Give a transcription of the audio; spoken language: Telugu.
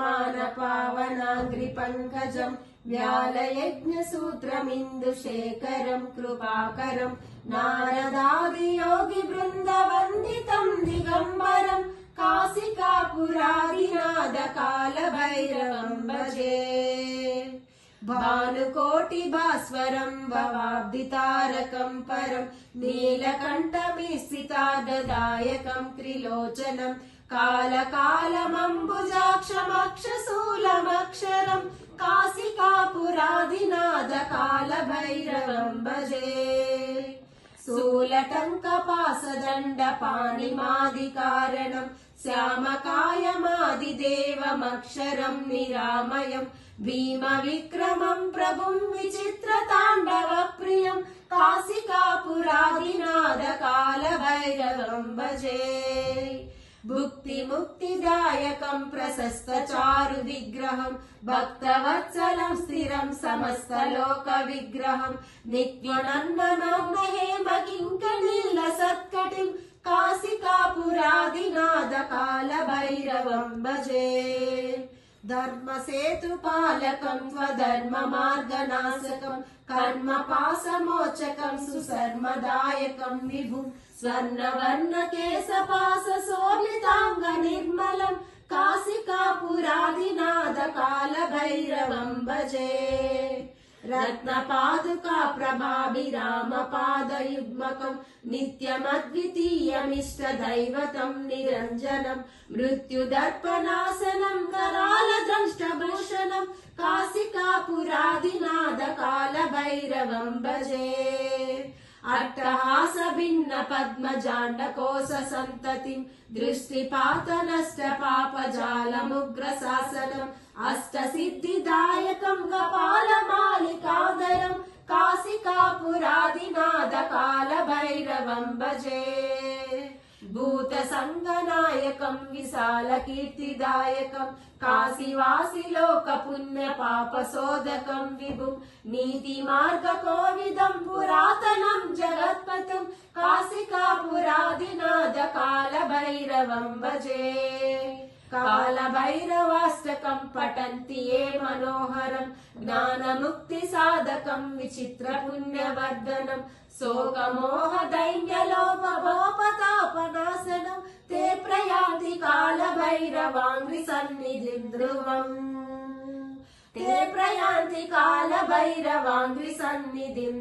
मान कृपाकरं व्यालयज्ञसूत्रमिन्दुशेखरम् कृपाकरम् नारदादियोगिवृन्दवन्दितम् दिगम्बरम् कासिका भजे भानुकोटिभास्वरम् भवाब्दितारकम् परम् नीलकण्ठमे ददायकम् त्रिलोचनम् काल कालमम्बुजाक्षमक्ष सूलमक्षरम् भजे सूलटङ्कपास दण्ड पाणिमादिकारणम् श्याम निरामयम् भीमविक्रमम् प्रभुम् विचित्र ताण्डवप्रियम् भजे భుక్తి ముక్తిదాయకం ప్రశస్త చారు విగ్రహం భక్తవత్సలం స్థిరం సమస్త లోక విగ్రహం నిత్యునన్మనం మహేమ కింకణీల సత్కటిం కాశికాపురాదినాద కాల భైరవం భజే ధర్మసేతుపాలకం త్వధర్మ మార్గనాశకం కర్మపాశమోచకం సుసర్మదాయకం విభు స్వర్ణవర్ణ కేశపాస శోభితాంగ నిర్మలం కాశికాపురాదినాద కాల భైరవం భజే రత్నపాదుకా ప్రభాభిరామపాదయుగ్మకం నిత్యమద్వితీయమిష్టదైవతం నిరంజనం మృత్యుదర్పణాసనం కరాలద్రంష్టభూషణం కా भैरवं भजे अट्टहासभिन्न पद्मजाण्डकोश सन्ततिम् दृष्टिपातनष्टपापजालमुग्रशासनम् अष्टसिद्धिदायकम् कपालमालिकादरम् काशिकापुरादिनादकालभैरवम् भजे भूतसङ्गनायकम् विशालकीर्तिदायकं काशीवासि लोक पुण्यपाप सोदकम् विभुम् नीतिमार्ग पुरातनम् जगत्पथम् काशिका भजे कालभैरवाष्टकं पठन्ति ये मनोहरं ज्ञानमुक्तिसाधकं विचित्रपुण्यवर्धनं शोकमोहदैन्यलोपभोपतापनाशनं ते प्रयान्ति कालभैरवाङ्घ्रिसन्निधिं ध्रुवम् ते प्रयान्ति कालभैरवाङ्घ्रिसन्निधिं